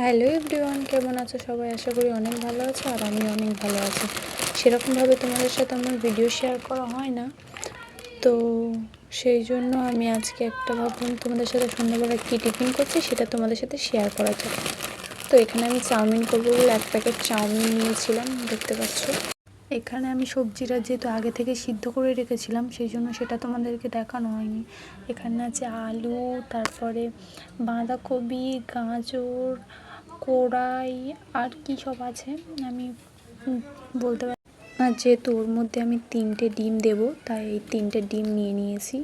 Hello everyone, কেমন আছো সবাই? আশা করি অনেক ভালো আছো আর আমি অনেক ভালো আছি। সেরকমভাবে তোমাদের সাথে আমার ভিডিও শেয়ার করা হয় না। তো সেই জন্য আমি আজকে একটা ভাবলাম তোমাদের সাথে সন্ধ্যাবেলা কী টিফিন করছি সেটা তোমাদের সাথে শেয়ার করা যায় তো এখানে আমি চাউমিন করব বলে এক প্যাকেট চাউমিন নিয়েছিলাম, দেখতে পাচ্ছ। এখানে আমি সবজিটা যেহেতু আগে থেকে সিদ্ধ করে রেখেছিলাম, সেই জন্য সেটা তোমাদেরকে দেখানো হয়নি। এখানে আছে আলু, তারপরে বাঁধাকপি, গাজর, কড়াই, আর কী সব আছে আমি বলতে পারি আর যেহেতু ওর মধ্যে আমি তিনটে ডিম দেব, তাই এই তিনটে ডিম নিয়ে নিয়েছি।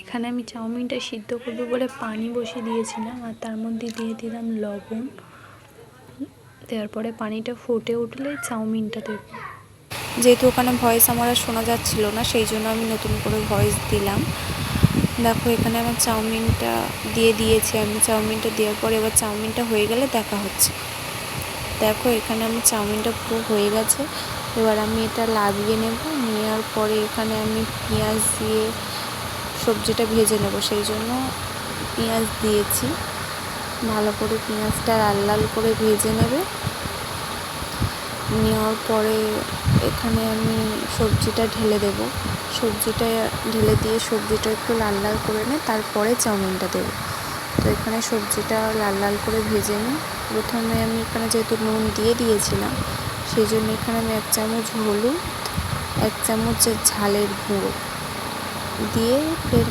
এখানে আমি চাউমিনটা সিদ্ধ করব বলে পানি বসিয়ে দিয়েছিলাম, আর তার মধ্যে দিয়ে দিলাম লবণ। দেওয়ার পরে পানিটা ফুটে উঠলে চাউমিনটা দেব। যেহেতু ওখানে ভয়েস আমার আর শোনা যাচ্ছিল না, সেই জন্য আমি নতুন করে ভয়েস দিলাম। দেখো, এখানে আমার চাউমিনটা দিয়ে দিয়েছি। আমি চাউমিনটা দেওয়ার পরে এবার চাউমিনটা হয়ে গেলে দেখা হচ্ছে। দেখো, এখানে আমি চাউমিনটা পুরো হয়ে গেছে। এবার আমি এটা লাগিয়ে নেব। নেওয়ার পরে এখানে আমি পেঁয়াজ দিয়ে সবজিটা ভেজে নেব। সেই জন্য পেঁয়াজ দিয়েছি। ভালো করে পেঁয়াজটা লাল লাল করে ভেজে নেবে। নেওয়ার পরে এখানে আমি সবজিটা ঢেলে দেব। সবজিটা ঢেলে দিয়ে সবজিটা একটু লাল লাল করে নে তারপরে চাউমিনটা দেবো। তো এখানে সবজিটা লাল লাল করে ভেজে নিই। প্রথমে আমি এখানে যেহেতু নুন দিয়ে দিয়েছিলাম সেই জন্য এখানে আমি এক চামচ হলুদ, এক চামচ ঝালের গুঁড়ো দিয়ে ফের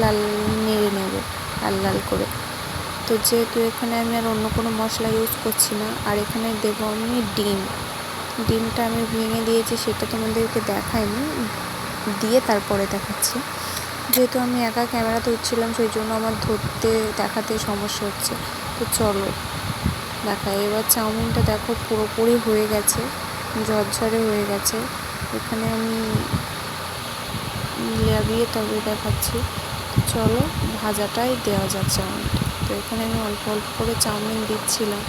লাল নেড়ে নেব লাল লাল করে। তো যেহেতু এখানে আমি আর অন্য কোনো মশলা ইউজ করছি না, আর এখানে দেবো আমি ডিম। ডিমটা আমি ভেঙে দিয়েছি, সেটা তোমাদেরকে দেখাইনি। দিয়ে তারপরে দেখাচ্ছি। যেহেতু আমি একা ক্যামেরা তুলছিলাম সেই জন্য আমার ধরতে, দেখাতে সমস্যা হচ্ছে। তো চলো দেখাই এবার চাউমিনটা দেখো পুরোপুরি হয়ে গেছে, ঝরঝরে হয়ে গেছে। এখানে আমি লাগিয়ে তবে দেখাচ্ছি। চলো, ভাজাটাই দেওয়া যাক চাউমিনটা। তো এখানে আমি অল্প অল্প করে চাউমিন দিচ্ছিলাম।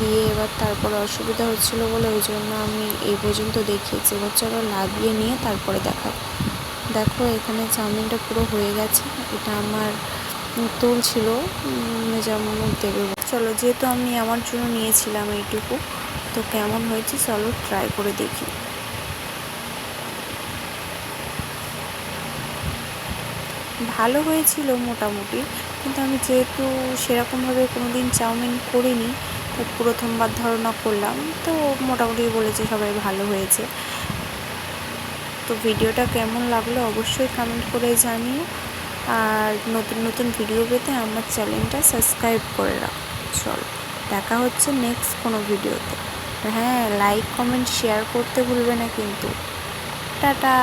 দিয়ে এবার তারপরে অসুবিধা হচ্ছিল বলে ওই জন্য আমি এই পর্যন্ত দেখিয়েছি। এবার চলো লাগিয়ে নিয়ে তারপরে দেখা দেখো এখানে চাউমিনটা পুরো হয়ে গেছে। এটা আমার তুল ছিল যেমন দেবে চলো যেহেতু আমি আমার জন্য নিয়েছিলাম এইটুকু, তো কেমন হয়েছে চলো ট্রাই করে দেখি। ভালো হয়েছিল মোটামুটি, কিন্তু আমি যেহেতু সেরকমভাবে কোনো দিন চাউমিন করিনি তো প্রথমবার ধারণা করলাম, তো মোটামুটি বলেছে সবাই ভালো হয়েছে। তো ভিডিওটা কেমন লাগল অবশ্যই কমেন্ট করে জানিও, আর নতুন নতুন ভিডিও পেতে আমার চ্যানেলটা সাবস্ক্রাইব করে রাখ। চল, দেখা হচ্ছে নেক্সট কোনো ভিডিওতে হ্যাঁ লাইক কমেন্ট শেয়ার করতে ভুলবে না কিন্তু। টাটা!